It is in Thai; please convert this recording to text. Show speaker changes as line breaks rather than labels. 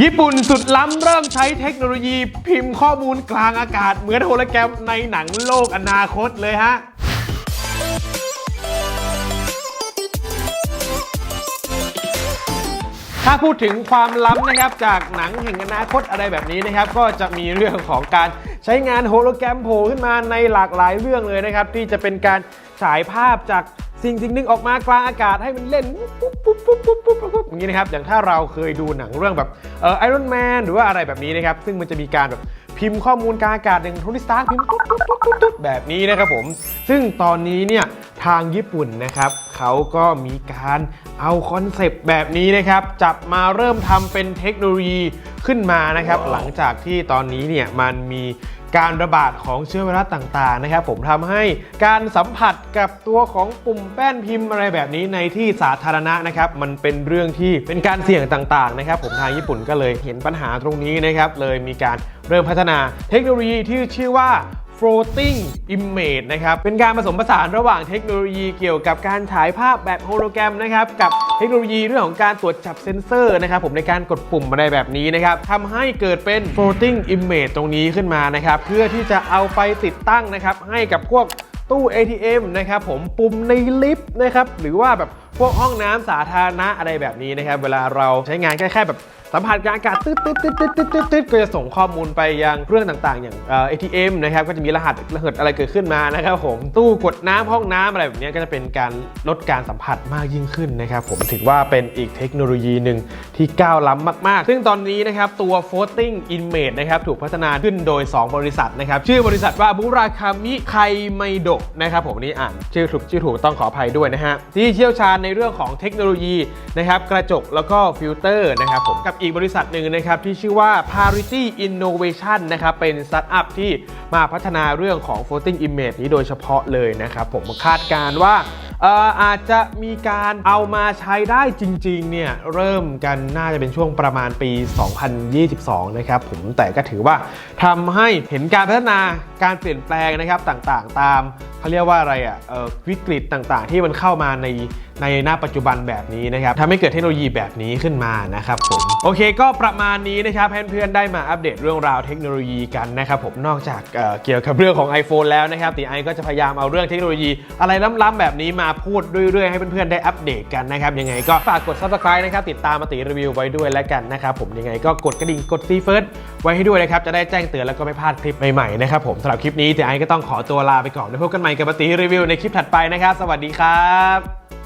ญี่ปุ่นสุดล้ำเริ่มใช้เทคโนโลยีพิมพ์ข้อมูลกลางอากาศ เหมือนโฮโลแกรมในหนังโลกอนาคตเลยฮะ ถ้าพูดถึงความล้ำนะครับจากหนังแห่งอนาคตอะไรแบบนี้นะครับ ก็จะมีเรื่องของการใช้งานโฮโลแกรมโผล่ขึ้นมาในหลากหลายเรื่องเลยนะครับ ที่จะเป็นการฉายภาพจาก สิ่งสิ่งหนึ่งออกมากลางอากาศให้มันเล่นปุ๊บปุ๊บปุ๊บปุ๊บปุ๊บปุ๊บอย่างนี้นะครับอย่างถ้าเราเคยดูหนังเรื่องแบบเออไอรอนแมนหรือว่าอะไรแบบนี้นะครับซึ่งมันจะมีการแบบพิมพ์ข้อมูลกลางอากาศอย่างโทนี่สตาร์พิมพ์ปุ๊บปุ๊บปุ๊บปุ๊บปุ๊บแบบนี้นะครับผม ซึ่งตอนนี้เนี่ยทางญี่ปุ่นนะครับเขาก็มีการเอาคอนเซปต์แบบนี้นะครับจับมาเริ่มทำเป็นเทคโนโลยีขึ้นมานะครับหลังจากที่ตอนนี้เนี่ยมันมี การระบาดของเชื้อไวรัสต่างๆนะครับ ผมทำให้การสัมผัสกับตัวของปุ่มแป้นพิมพ์อะไรแบบนี้ในที่สาธารณะนะครับ มันเป็นเรื่องที่เป็นการเสี่ยงต่างๆนะครับ ผมทางญี่ปุ่นก็เลยเห็นปัญหาตรงนี้นะครับ เลยมีการเริ่มพัฒนาเทคโนโลยีที่ชื่อว่า floating image นะครับ เป็นการผสมผสานระหว่างเทคโนโลยีเกี่ยวกับการฉายภาพแบบโฮโลแกรมนะครับ กับเทคโนโลยีเรื่องของการตรวจจับเซ็นเซอร์นะครับผมในการกดปุ่มอะไรแบบนี้นะครับทำให้เกิดเป็น floating image ตรงนี้ขึ้นมานะครับ เพื่อที่จะเอาไปติดตั้งนะครับ ให้กับพวกตู้ ATM นะครับผมปุ่มในลิฟต์นะครับหรือว่าแบบ พวกห้องน้ำสาธารณะอะไรแบบนี้นะครับ เวลาเราใช้งานแค่แค่แบบสัมผัสกับอากาศตืดตืดตืดตืดตืดตืดตืดก็จะส่งข้อมูลไปยังเครื่องต่างๆ อย่างเอ่อ ATM นะครับก็จะมีรหัสรหัสอะไรเกิดขึ้นมานะครับผมตู้กดน้ำห้องน้ำอะไรแบบนี้ก็จะเป็นการลดการสัมผัสมากยิ่งขึ้นนะครับผมถือว่าเป็นอีกเทคโนโลยีหนึ่งที่ก้าวล้ำมากๆ ซึ่งตอนนี้นะครับตัว floating image นะครับถูกพัฒนาขึ้นโดย 2 บริษัทนะครับชื่อบริษัทว่าบุราคามิไคไมโดะนะครับผมนี่อ่านชื่อถูกชื่อถูกต้องขออภัยด้วยนะฮะที่เชี่ยวชาญในเรื่องของเทคโนโลยีนะครับกระจกแล้วก็ฟิลเตอร์นะครับผมกับอีกบริษัทหนึ่งนะครับที่ชื่อว่า Parity Innovation นะครับเป็นสตาร์ทอัพที่มาพัฒนาเรื่องของ floating image นี้โดยเฉพาะเลยนะครับผมคาดการ์ว่าเอ่อาจจะมีการเอามาใช้ได้จริงๆเนี่ยเริ่มกันน่าจะเป็นช่วงประมาณปี 2022 นะครับผมแต่ก็ถือว่าทำให้เห็นการพัฒนาการเปลี่ยนแปลงนะครับต่างๆ ตามเขาเรียกว่าอะไรอะเอ่อวิกฤตต่างๆ ที่มันเข้ามาใน ในหน้าปัจจุบันแบบนี้นะครับทำให้เกิดเทคโนโลยีแบบนี้ขึ้นมานะครับผมโอเคก็ประมาณนี้นะครับเพื่อนๆได้มาอัปเดตเรื่องราวเทคโนโลยีกันนะครับผมนอกจากเเกี่ยวกับเรื่องของ iPhone แล้วนะครับตีไอก็จะพยายามเอาเรื่องเทคโนโลยี อะไรล้ำๆแบบนี้มาพูดเรื่อยๆให้เพื่อนๆได้อัปเดตกันนะครับยังไงก็ฝากกด subscribe นะครับติดตามมาติรีวิวไว้ด้วยแล้วกันนะครับผมยังไงก็กดกระดิ่งกดซีเฟิร์สไว้ให้ด้วยนะครับจะได้แจ้งเตือนแล้วก็ไม่พลาดคลิปใหม่ๆนะครับผมสำหรับคลิปนี้ตีไอก็ต้องขอตัวลาไปก่อนแล้วพบกันใหม่กับปฏิรีวิวในคลิปถัดไปนะครับ สวัสดีครับ